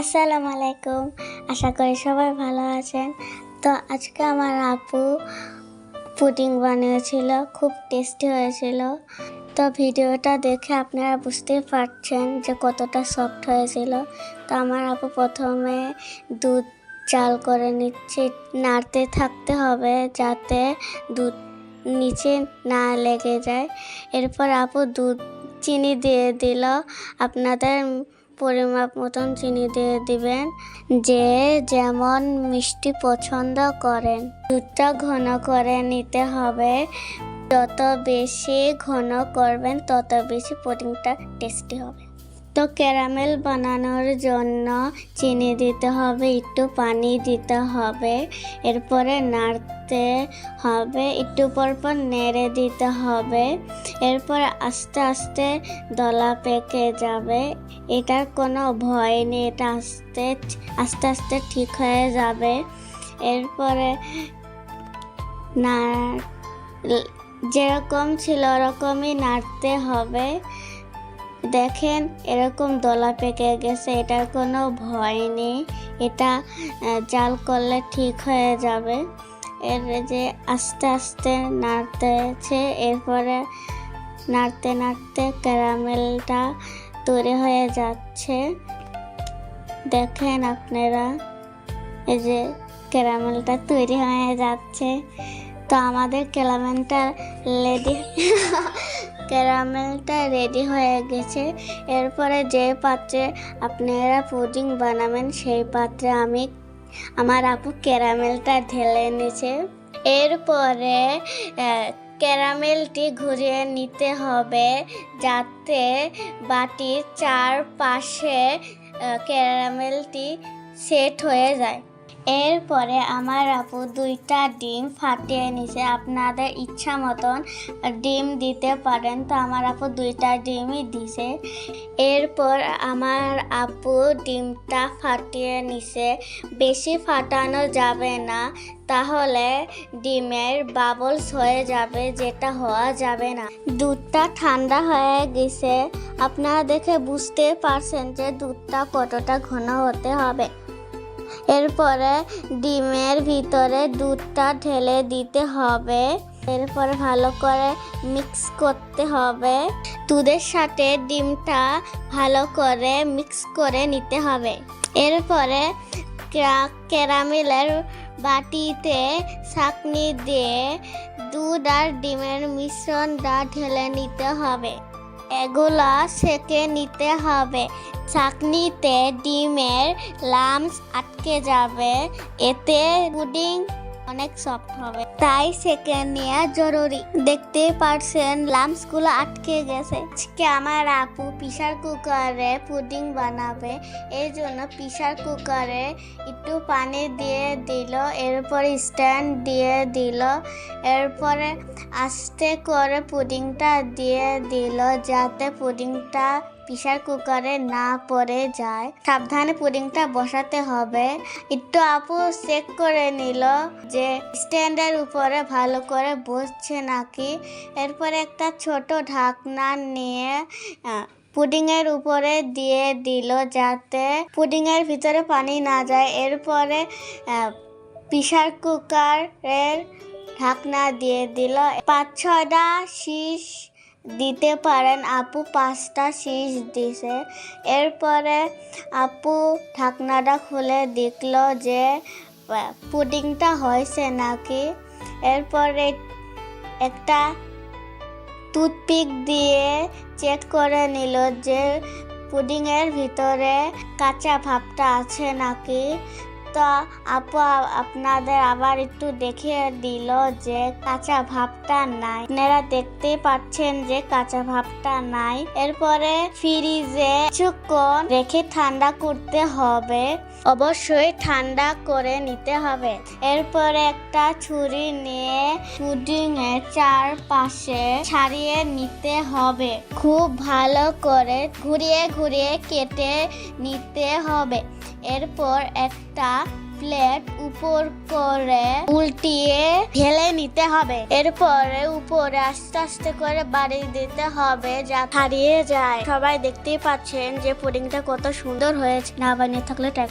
আসসালামু আলাইকুম। আশা করি সবাই ভালো আছেন। তো আজকে আমার আপু পুডিং বানিয়েছিল, খুব টেস্টি হয়েছিল। তো ভিডিওটা দেখে আপনারা বুঝতে পারছেন যে কতটা সফট হয়েছিল। তো আমার আপু প্রথমে দুধ চাল করে নিচ্ছে, নাড়তে থাকতে হবে যাতে দুধ নিচে না লেগে যায়। এরপর আপু দুধ চিনি দিয়ে দিল। আপনাদের পরিমাপ মতন চিনি দিয়ে দিবেন। যে যেমন মিষ্টি পছন্দ করেন, দুধটা ঘন করে নিতে হবে। যত বেশি ঘন করবেন, তত বেশি পুডিংটা টেস্টি হবে। তো ক্যারামেল বানানোর জন্য চিনি দিতে হবে, একটু পানি দিতে হবে, এরপরে নাড়তে হবে, একটু পর পর নেড়ে দিতে হবে, এরপর আস্তে আস্তে দলা পেকে যাবে। এটার কোনো ভয় নেই, এটা আস্তে আস্তে আস্তে ঠিক হয়ে যাবে। এরপরে না যেরকম ছিল ওরকমই নাড়তে হবে। দেখেন, এরকম দলা পেকে গেছে, এটার কোনো ভয় নেই। এটা জাল করলে ঠিক হয়ে যাবে। এর যে আস্তে আস্তে নাড়তেছে, এরপরে নাড়তে নাড়তে ক্যারামেলটা তৈরি হয়ে যাচ্ছে। দেখেন আপনারা, এই যে ক্যারামেলটা তৈরি হয়ে যাচ্ছে। তো আমাদের ক্যারামেলটা রেডি ক্যারামেলটা রেডি হয়ে গেছে। এরপরে যে পাত্রে আপনারা পুডিং বানাবেন, সেই পাত্রে আমি আমার আপু ক্যারামেলটা ঢেলে নিয়েছে এরপরে ক্যারামেলটি ঘুরিয়ে নিতে হবে যাতে বাটির চারপাশে ক্যারামেলটি সেট হয়ে যায়। এরপরে আমার আপু দুইটা ডিম ফাটিয়ে নিছে। আপনাদের ইচ্ছা মতন ডিম দিতে পারেন। তো আমার আপু দুইটা ডিমই দিছে। এরপর আমার আপু ডিমটা ফাটিয়ে নিছে। বেশি ফাটানো যাবে না। তাহলে ডিমের বাবলস হয়ে যাবে, যেটা হওয়া যাবে না। দুধটা ঠান্ডা হয়ে গেছে। আপনারা দেখে বুঝতে পারছেন যে দুধটা কতটা ঘন হতে হবে। এরপরে ডিমের ভিতরে দুধটা ঢেলে দিতে হবে। এরপরে ভালো করে মিক্স করতে হবে। দুধের সাথে ডিমটা ভালো করে মিক্স করে নিতে হবে। এরপরে ক্যারামেলের বাটিতে ছাঁকনি দিয়ে দুধ আর ডিমের মিশ্রণটা ঢেলে নিতে হবে। এগুলা সেকে নিতে হবে। চাকনিতে ডিমের লামস আটকে যাবে, এতে পুডিং অনেক সফট হবে। তাই সেকে নেওয়া জরুরি। দেখতে পারছেন লামসগুলো আটকে গেছে। আজকে আমার আপু প্রেসার কুকারে পুডিং বানাবে, এই জন্য প্রেসার কুকারে একটু পানি দিয়ে দিল, এরপর স্ট্যান্ড দিয়ে দিল, এরপরে আস্তে করে পুডিংটা দিয়ে দিল, যাতে পুডিংটা প্রেসার কুকারে না পড়ে যায়। সাবধানে পুডিংটা বসাতে হবে। একটু আপু চেক করে নিল যে স্ট্যান্ডের উপরে ভালো করে বসছে নাকি। এরপরে একটা ছোট ঢাকনা নিয়ে পুডিংয়ের উপরে দিয়ে দিল যাতে পুডিংয়ের ভিতরে পানি না যায়। এরপরে প্রেসার কুকারের ঢাকনা দিয়ে দিল। পাঁচ ছয়টা শীষ দিতে পারেন। আপু পাঁচটা শীষ দিছে। এরপরে আপু ঢাকনাটা খুলে দেখল যে পুডিংটা হয়েছে নাকি? এরপরে একটা টুথপিক দিয়ে চেক করে নিল যে, পুডিংয়ের ভিতরে কাঁচা ভাবটা আছে নাকি? তো আপু, আপনাদের আবার একটু দেখে দিল যে কাঁচা ভাবটা নাই। আপনারা দেখতে পাচ্ছেন যে কাঁচা ভাবটা নাই। এরপরে ফ্রিজে কিছুক্ষণ রেখে ঠান্ডা করতে হবে। অবশ্যই ঠান্ডা করে নিতে হবে। এরপরে একটা ছুরি নিয়ে পুডিং এর চারপাশে ছাড়িয়ে নিতে হবে। খুব ভালো করে ঘুরিয়ে ঘুরিয়ে কেটে নিতে হবে। এরপর একটা প্লেট উপর করে উল্টিয়ে ঢেলে নিতে হবে। এরপরে উপরে আস্তে আস্তে করে বাড়ি দিতে হবে যা হারিয়ে যায়। সবাই দেখতেই পাচ্ছেন যে পুডিংটা কত সুন্দর হয়েছে। না বানিয়ে থাকলে